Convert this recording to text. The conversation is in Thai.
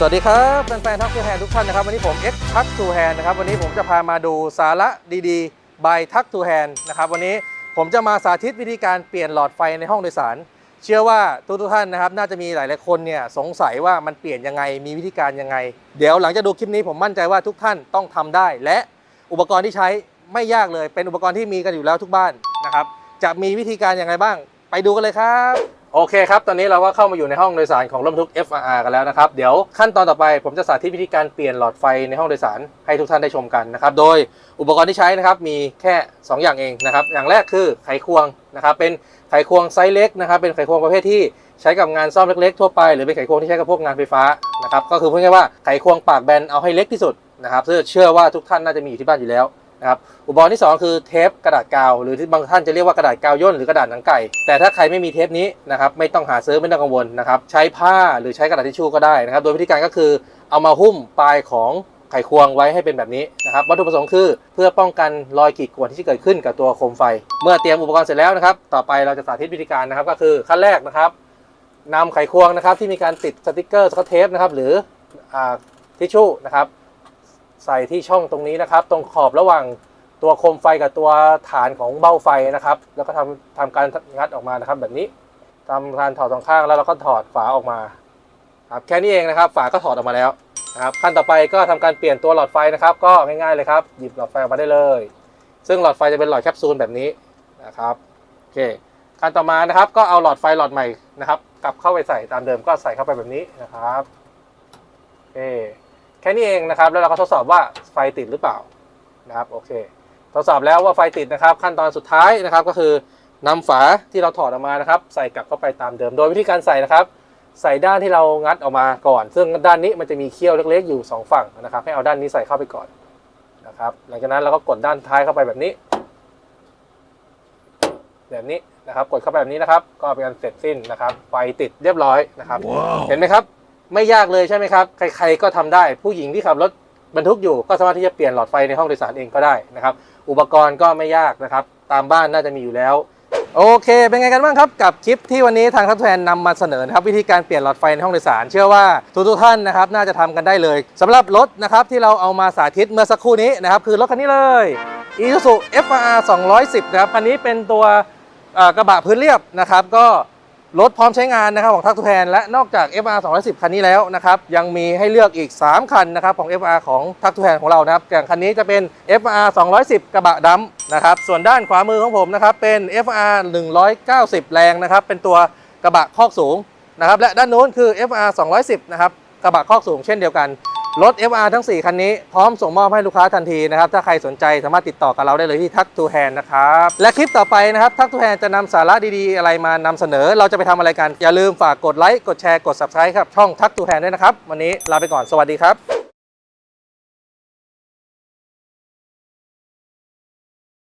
สวัสดีครับแฟนๆทักทูแฮนทุกท่านนะครับ วันนี้ผม X ทักทูแฮนนะครับ วันนี้ผมจะพามาดูสาระดีๆ by ทักทูแฮนนะครับวันนี้ผมจะมาสาธิตวิธีการเปลี่ยนหลอดไฟในห้องโดยสาร เชื่อว่าทุกๆท่านนะครับ น่าจะมีหลายๆคนเนี่ยสงสัยว่ามันเปลี่ยนยังไงมีวิธีการยังไง เดี๋ยวหลังจากดูคลิปนี้ผมมั่นใจว่าทุกท่านต้องทำได้ และอุปกรณ์ที่ใช้ไม่ยากเลย เป็นอุปกรณ์ที่มีกันอยู่แล้วทุกบ้านนะครับจะมีวิธีการยังไงบ้าง ไปดูกันเลยครับ โอเคครับ ตอนนี้เราก็เข้ามาอยู่ในห้องโดยสารของรถบรรทุก FRR กันแล้วนะครับ เดี๋ยวขั้นตอนต่อไปผมจะสาธิตวิธีการเปลี่ยนหลอดไฟในห้องโดยสารให้ทุกท่านได้ชมกันนะครับ โดยอุปกรณ์ที่ใช้นะครับมีแค่ 2 อย่างเองนะครับ อย่างแรกคือไขควงนะครับ เป็นไขควงไซส์เล็กนะครับ เป็นไขควงประเภทที่ใช้กับงานซ่อมเล็กๆ ทั่วไป หรือเป็นไขควงที่ใช้กับพวกงานไฟฟ้านะครับ ก็คือพูดง่ายๆว่าไขควงปากแบนเอาให้เล็กที่สุดนะครับเชื่อว่าทุกท่านน่าจะมีอยู่ที่บ้านอยู่แล้ว นะครับอุปกรณ์ที่ 2 คือเทปกระดาษกาว หรือที่บางท่านจะเรียกว่ากระดาษกาวย่นหรือกระดาษหนังไก่ แต่ถ้าใครไม่มีเทปนี้นะครับไม่ต้องหาซื้อไม่ต้องกังวลนะครับใช้ผ้าหรือใช้กระดาษทิชชู่ก็ได้นะครับ โดยวิธีการก็คือเอามาหุ้มปลายของไขควงไว้ให้เป็นแบบนี้นะครับวัตถุประสงค์คือเพื่อป้องกันรอยขีดข่วนที่จะเกิดขึ้นกับตัวโคมไฟ เมื่อเตรียมอุปกรณ์เสร็จแล้วนะครับ ต่อไปเราจะสาธิตวิธีการนะครับก็คือขั้นแรกนะครับนำไขควงนะครับที่มีการติดสติกเกอร์สกอตเทปนะครับหรืออทิชชู่นะครับ ใส่ที่ช่องตรงนี้นะครับ ตรงขอบระหว่างตัวโคมไฟกับตัวฐานของเบ้าไฟนะครับ แล้วก็ทำทำการงัดออกมานะครับ แบบนี้ทำการถอดสองข้างแล้วเราก็ถอดฝาออกมาครับแค่นี้เองนะครับ ฝาก็ถอดออกมาแล้วนะครับขั้นต่อไปก็ทำการเปลี่ยนตัวหลอดไฟนะครับ ก็ง่ายๆเลยครับ หยิบหลอดไฟออกมาได้เลย ซึ่งหลอดไฟจะเป็นหลอดแคปซูลแบบนี้นะครับโอเคขั้นต่อมานะครับ ก็เอาหลอดไฟหลอดใหม่นะครับ กลับเข้าไปใส่ตามเดิมก็ใส่เข้าไปแบบนี้นะครับโอเค ค่นี้เองนะครับ แล้วเราก็ทดสอบว่าไฟติดหรือเปล่านะครับโอเค ทดสอบแล้วว่าไฟติดนะครับ ขั้นตอนสุดท้ายนะครับก็คือนำฝาที่เราถอดออกมานะครับ ใส่กลับเข้าไปตามเดิม โดยวิธีการใส่นะครับ ใส่ด้านที่เรางัดออกมาก่อน ซึ่งด้านนี้มันจะมีเขี้ยวเล็กๆอยู่สองฝั่งนะครับ ให้เอาด้านนี้ใส่เข้าไปก่อนนะครับ หลังจากนั้นเราก็กดด้านท้ายเข้าไปแบบนี้ แบบนี้นะครับ กดเข้าไปแบบนี้นะครับ ก็เป็นการเสร็จสิ้นนะครับ ไฟติดเรียบร้อยนะครับเห็นไหมครับ ไม่ยากเลยใช่ไหมครับ ใครๆก็ทำได้ ผู้หญิงที่ขับรถบรรทุกอยู่ก็สามารถที่จะเปลี่ยนหลอดไฟในห้องโดยสารเองก็ได้นะครับ อุปกรณ์ก็ไม่ยากนะครับ ตามบ้านน่าจะมีอยู่แล้ว โอเค เป็นไงกันบ้างครับ กับคลิปที่วันนี้ทางทัพแทนนำมาเสนอนะครับวิธีการเปลี่ยนหลอดไฟในห้องโดยสาร เชื่อว่าทุกๆท่านนะครับน่าจะทำกันได้เลยสำหรับรถนะครับที่เราเอามาสาธิตเมื่อสักครู่นี้นะครับคือรถคันนี้เลย Isuzu FR 210 นะครับคันนี้เป็นตัวกระบะพื้นเรียบนะครับก็ รถพร้อมใช้งานนะครับของทักทูแทนและนอกจาก FR 210 คันนี้แล้วนะครับยังมีให้เลือกอีก 3 คันนะครับของ FR ของทักทูแทนของเรานะครับอย่างคันนี้จะเป็น FR 210 กระบะดำนะครับส่วนด้านขวามือของผมนะครับเป็น FR 190 แรงนะครับเป็นตัวกระบะคอกสูงนะครับและด้านนู้นคือ FR 210 นะครับกระบะคอกสูงเช่นเดียวกัน รถ FR ทั้ง 4 คันนี้ พร้อมส่งมอบให้ลูกค้าทันทีนะครับ ถ้าใครสนใจสามารถติดต่อกับเราได้เลยที่ทักทูแฮนนะครับ และคลิปต่อไปนะครับทักทูแฮนจะนำสาระดีๆ อะไรมานำเสนอ เราจะไปทำอะไรกัน อย่าลืมฝากกดไลค์กดแชร์กด subscribe ครับช่องทักทูแฮนด้วยนะครับ วันนี้ลาไปก่อนสวัสดีครับ